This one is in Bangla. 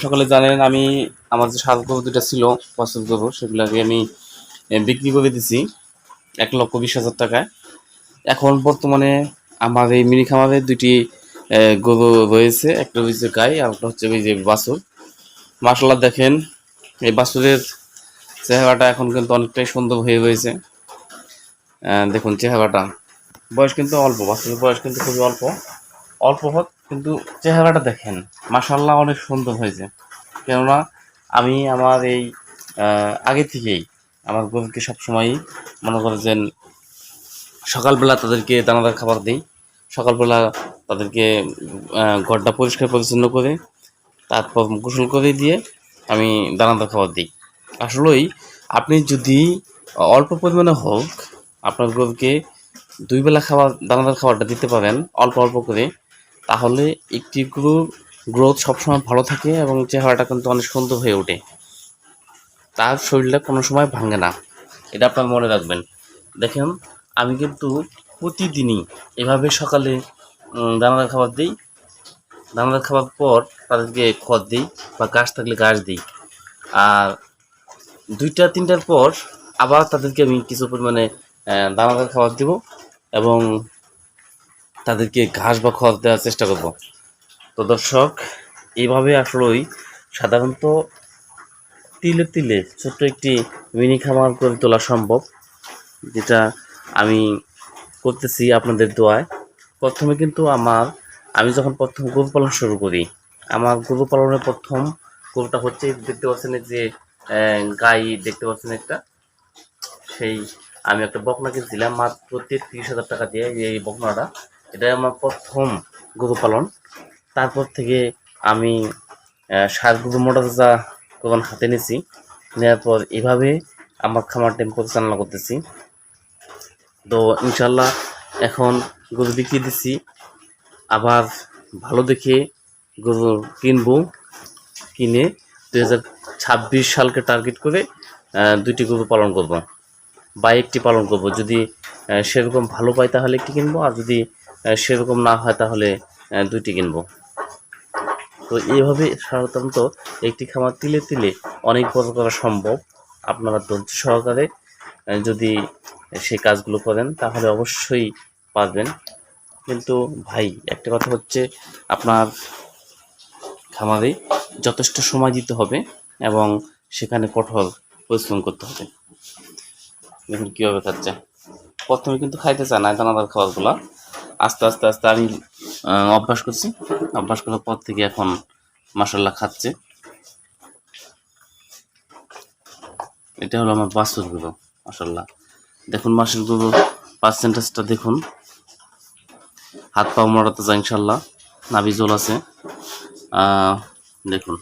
সকালে জানেন, আমি আমার যে সাত গরু দুটা ছিল পছন্দ গরু, সেগুলোকে আমি বিক্রি করে দিছি এক লক্ষ বিশ হাজার টাকায়। এখন বর্তমানে আমার এই মিনি খামারে দুটি গরু রয়েছে, একটা হচ্ছে গাই আর একটা হচ্ছে ওই যে বাছুর। মাসাল্লাহ দেখেন, এই বাছুরের চেহারাটা এখন কিন্তু অনেকটাই সুন্দর হয়ে রয়েছে। দেখুন চেহারাটা। বয়স কিন্তু অল্প, বাছুরের বয়স কিন্তু খুবই অল্প। অল্প হোক কিন্তু চেহারাটা দেখেন মাসাল্লাহ অনেক সুন্দর হয়েছে। কেননা আমি আমার এই আগে থেকেই আমার গরুকে সবসময়ই মনে করেন সকালবেলা তাদেরকে দানাদার খাবার দিই, সকালবেলা তাদেরকে ঘরটা পরিষ্কার পরিচ্ছন্ন করে, তারপর গোসল করে দিয়ে আমি দানাদার খাবার দিই। আসলেই আপনি যদি অল্প পরিমাণে হোক, আপনার গরুকে দুই বেলা খাবার, দানাদার খাবারটা দিতে পারেন, অল্প অল্প করে তাহলে একটি গরুর গ্রোথ সবসময় ভালো থাকে এবং চেহারাটা কিন্তু অনেক সুন্দর হয়ে ওঠে। তার শরীরটা কোনো সময় ভাঙে না। এটা আপনার মনে রাখবেন। দেখেন, আমি কিন্তু প্রতিদিনই এভাবে সকালে দানাদার খাবার দিই। দানাদার খাবার পর তাদেরকে খড় দিই বা গাছ থাকলে গাছ দিই। আর দুইটা, তিনটার পর আবার তাদেরকে আমি কিছু পরিমাণে দানাদার খাবার দিব এবং তাদেরকে ঘাস বা খড় দেওয়ার চেষ্টা করব। তো দর্শক, এইভাবে আসলেই সাধারণত তিলে তিলে ছোট্ট একটি মিনি খামার করে তোলা সম্ভব, যেটা আমি করতেছি আপনাদের দোয়ায়। প্রথমে কিন্তু আমার, আমি যখন প্রথম গরু পালন শুরু করি, আমার গরু পালনের প্রথম গরুটা হচ্ছে, দেখতে পাচ্ছেন যে গাই দেখতে পাচ্ছেন একটা। সেই আমি একটা বকনা কিনছিলাম, মাত্র তেত্রিশ হাজার টাকা দিয়ে এই বকনাটা। এটা আমার প্রথম গরু পালন। তারপর থেকে আমি ষাট গরু, মোটা তাজা তখন হাতে নিয়েছি। নেওয়ার পর এভাবে আমার খামারটা আমি পরিচালনা করতেছি। তো ইনশাল্লাহ এখন গরু বিক্রি দিচ্ছি আবার ভালো দেখে গরু কিনবো, কিনে দু ছাব্বিশ সালকে টার্গেট করে দুইটি গরু পালন করব। বা একটি পালন করব। যদি সেরকম ভালো পাই তাহলে একটি কিনবো, আর যদি সেরকম না হয় তাহলে দুইটি কিনবো। তো এইভাবে সাধারণত একটি খামার তিলে তিলে অনেক বড় করা সম্ভব। আপনারা ধৈর্য সহকারে যদি সেই কাজগুলো করেন, তাহলে অবশ্যই পারবেন। কিন্তু ভাই, একটা কথা হচ্ছে, আপনার খামারে যথেষ্ট সময় দিতে হবে এবং সেখানে কঠোর পরিশ্রম করতে হবে। দেখুন কীভাবে খাচ্ছে। প্রথমে কিন্তু খাইতে চায় না দানাদার খাবারগুলো আস্তে আস্তে আস্তে আমি অভ্যাস করছি। অভ্যাস করার পর থেকে এখন মাসাল্লাহ খাচ্ছে। এটা হলো আমার বাছুরগুলো মাসাল্লাহ দেখুন মাসুরগুলো পার্সেন্টেজটা দেখুন। হাত পা মোড়াতে যায় ইনশাল্লাহ নাভি জোল আছে দেখুন।